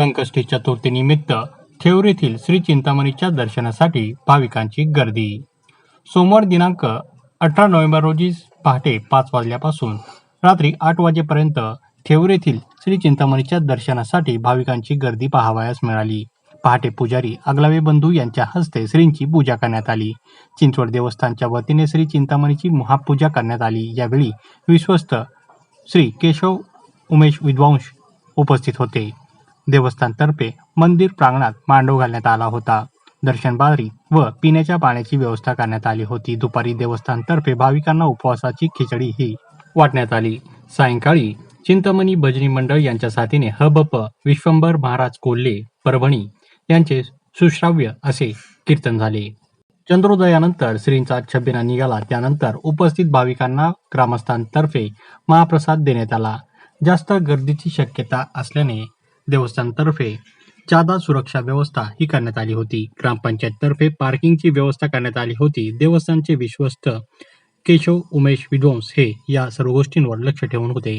संकष्टी चतुर्थीनिमित्त थेवरीतील श्री चिंतामणीच्या दर्शनासाठी भाविकांची गर्दी. सोमवार दिनांक अठरा नोव्हेंबर रोजी पहाटे पाच वाजल्यापासून रात्री आठ वाजेपर्यंत ठेवरीतील श्री चिंतामणीच्या दर्शनासाठी भाविकांची गर्दी पाहावयास मिळाली. पहाटे पुजारी अगलावे बंधू यांच्या हस्ते श्रींची पूजा करण्यात आली. चिंचवड देवस्थानच्या वतीने श्री चिंतामणीची महापूजा करण्यात आली. यावेळी विश्वस्त श्री केशव उमेश विद्वांस उपस्थित होते. देवस्थानतर्फे मंदिर प्रांगणात मांडव घालण्यात आला होता. दर्शन बारी व पिण्याच्या पाण्याची व्यवस्था करण्यात आली होती. दुपारी देवस्थानतर्फे भाविकांना उपवासाची खिचडी ही वाटण्यात आली. सायंकाळी चिंतामणी भजनी मंडळ यांच्या साथीने हबप विश्वंभर महाराज कोल्हे परभणी यांचे सुश्राव्य असे कीर्तन झाले. चंद्रोदयानंतर श्रींचा छबिना निघाला. त्यानंतर उपस्थित भाविकांना ग्रामस्थांतर्फे महाप्रसाद देण्यात आला. जास्त गर्दीची शक्यता असल्याने देवस्थानतर्फे जादा सुरक्षा व्यवस्था ही करण्यात आली होती. ग्रामपंचायततर्फे पार्किंगची व्यवस्था करण्यात आली होती. देवस्थानचे विश्वस्त केशव उमेश विद्वंस हे या सर्व गोष्टींवर लक्ष ठेवून होते.